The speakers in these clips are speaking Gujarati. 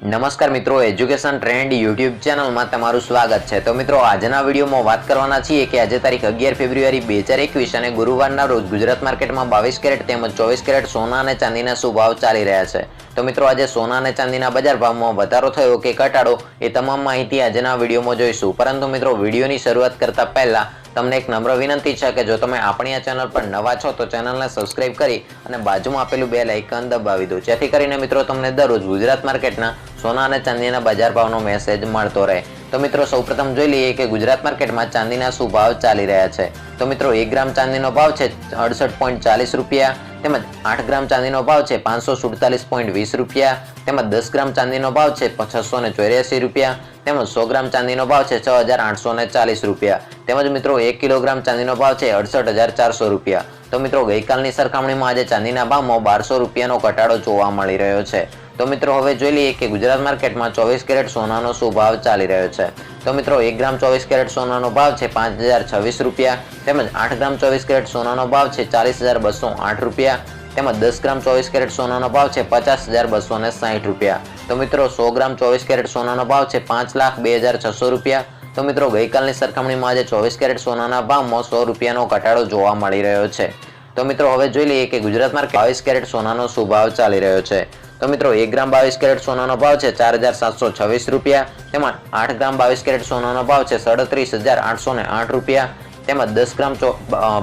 નમસ્કાર મિત્રો એજ્યુકેશન ટ્રેન્ડ યુટ્યુબ ચેનલમાં તમારું સ્વાગત છે. તો મિત્રો, આજના વિડીયોમાં વાત કરવાના છીએ કે આજે તારીખ અગિયાર ફેબ્રુઆરી બે હજાર એકવીસ અને ગુરુવારના રોજ ગુજરાત માર્કેટમાં બાવીસ કેરેટ તેમજ ચોવીસ કેરેટ સોના અને ચાંદીના શું ભાવ ચાલી રહ્યા છે. તો મિત્રો આજે સોના અને ચાંદીના બજાર ભાવમાં વધારો થયો કે ઘટાડો એ તમામ માહિતી આજના વિડીયોમાં જોઈશું. પરંતુ મિત્રો વિડીયોની શરૂઆત કરતા પહેલા તમને એક નમ્ર વિનંતી છે કે જો તમે આપણી આ ચેનલ પર નવા છો તો ચેનલને સબસ્ક્રાઇબ કરી અને બાજુમાં આપેલું બે લાઇકન દબાવી દો. જેથી કરીને મિત્રો તમને દરરોજ ગુજરાત માર્કેટના સોના અને ચાંદીના બજાર ભાવનો મેસેજ મળતો રહે. તો મિત્રો સૌપ્રથમ જોઈ લઈએ કે ગુજરાત માર્કેટમાં ચાંદીના શું ભાવ ચાલી રહ્યા છે. તો મિત્રો એક ગ્રામ ચાંદીનો ભાવ છે અડસઠ રૂપિયા તેમજ આઠ ગ્રામ ચાંદીનો ભાવ છે પાંચસો સુડતાલીસ પોઈન્ટ વીસ રૂપિયા. તેમજ દસ ગ્રામ ચાંદીનો ભાવ છે છસો ને ચોર્યાસી રૂપિયા. તેમજ સો ગ્રામ ચાંદીનો ભાવ છે છ હજાર આઠસો ને ચાલીસ રૂપિયા. તેમજ મિત્રો એક કિલોગ્રામ ચાંદીનો ભાવ છે અડસઠ હજાર ચારસો રૂપિયા. તો મિત્રો ગઈકાલની સરખામણીમાં આજે ચાંદીના ભાવમાં બારસો રૂપિયાનો ઘટાડો જોવા મળી રહ્યો છે. તો મિત્રો, હવે જોઈ લઈએ કે ગુજરાત માર્કેટમાં ચોવીસ કેરેટ સોનાનો શું ભાવ ચાલી રહ્યો છે. તો મિત્રો, એક ગ્રામ ચોવીસ કેરેટ સોનાનો ભાવ છે પાંચ હજાર છવ્વીસ રૂપિયા, તેમજ આઠ ગ્રામ ચોવીસ કેરેટ સોનાનો ભાવ છે ચાલીસ હજાર બસો આઠ રૂપિયા, તેમજ દસ ગ્રામ ચોવીસ કેરેટ સોનાનો ભાવ છે પચાસ હજાર બસો ને સાહીઠ રૂપિયા. તો મિત્રો, સો ગ્રામ ચોવીસ કેરેટ સોનાનો ભાવ છે પાંચ લાખ બે હજાર છસો રૂપિયા. તો મિત્રો, ગઈકાલની સરખામણીમાં આજે ચોવીસ કેરેટ સોનાના ભાવમાં સો રૂપિયાનો ઘટાડો જોવા મળી રહ્યો છે. તો મિત્રો, હવે જોઈ લઈએ કે ગુજરાત માર્કેટ બાવીસ કેરેટ સોનાનો શું ભાવ ચાલી રહ્યો છે. તો મિત્રો, એક ગ્રામ બાવીસ કેરેટ સોનાનો ભાવ છે ચાર હજાર સાતસો છવ્વીસ રૂપિયા. તેમાં આઠ ગ્રામ બાવીસ કેરેટ સોનાનો ભાવ છે સડત્રીસ હજાર આઠસો ને આઠ રૂપિયા. તેમાં દસ ગ્રામ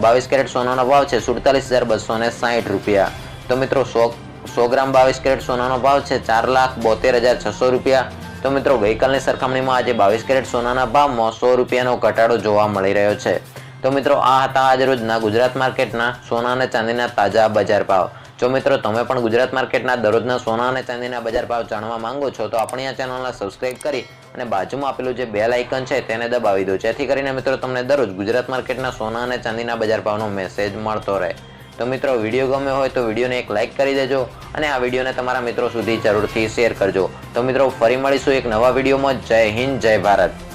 બાવીસ કેરેટ સોનાનો ભાવ છે સુડતાલીસ હજાર બસો ને સાહીઠ રૂપિયા. તો મિત્રો, સો સો ગ્રામ બાવીસ કેરેટ સોનાનો ભાવ છે ચાર લાખ બોતેર હજાર છસો રૂપિયા. તો મિત્રો, ગઈકાલની સરખામણીમાં આજે બાવીસ કેરેટ સોનાના ભાવમાં સો રૂપિયાનો ઘટાડો જોવા મળી રહ્યો છે. તો મિત્રો, આ હતા આજ રોજના ગુજરાત માર્કેટના સોના અને ચાંદીના તાજા બજાર ભાવ. જો મિત્રો, તમે પણ ગુજરાત માર્કેટના દરરોજના સોના અને ચાંદીના બજાર ભાવ જાણવા માંગો છો, તો આપણી આ ચેનલને સબસ્ક્રાઇબ કરી અને બાજુમાં આપેલું જે બેલ આઇકન છે, તેને દબાવી દો, જેથી કરીને મિત્રો, તમને દરરોજ ગુજરાત માર્કેટના સોના અને ચાંદીના બજાર ભાવનો મેસેજ મળતો રહે. તો મિત્રો, વીડિયો ગમ્યો હોય તો વિડીયોને એક લાઇક કરી દેજો અને આ વિડીયોને તમારા મિત્રો સુધી જરૂરથી શેર કરજો. તો મિત્રો, ફરી મળીશું એક નવા વિડીયોમાં. જય હિન્દ, જય ભારત.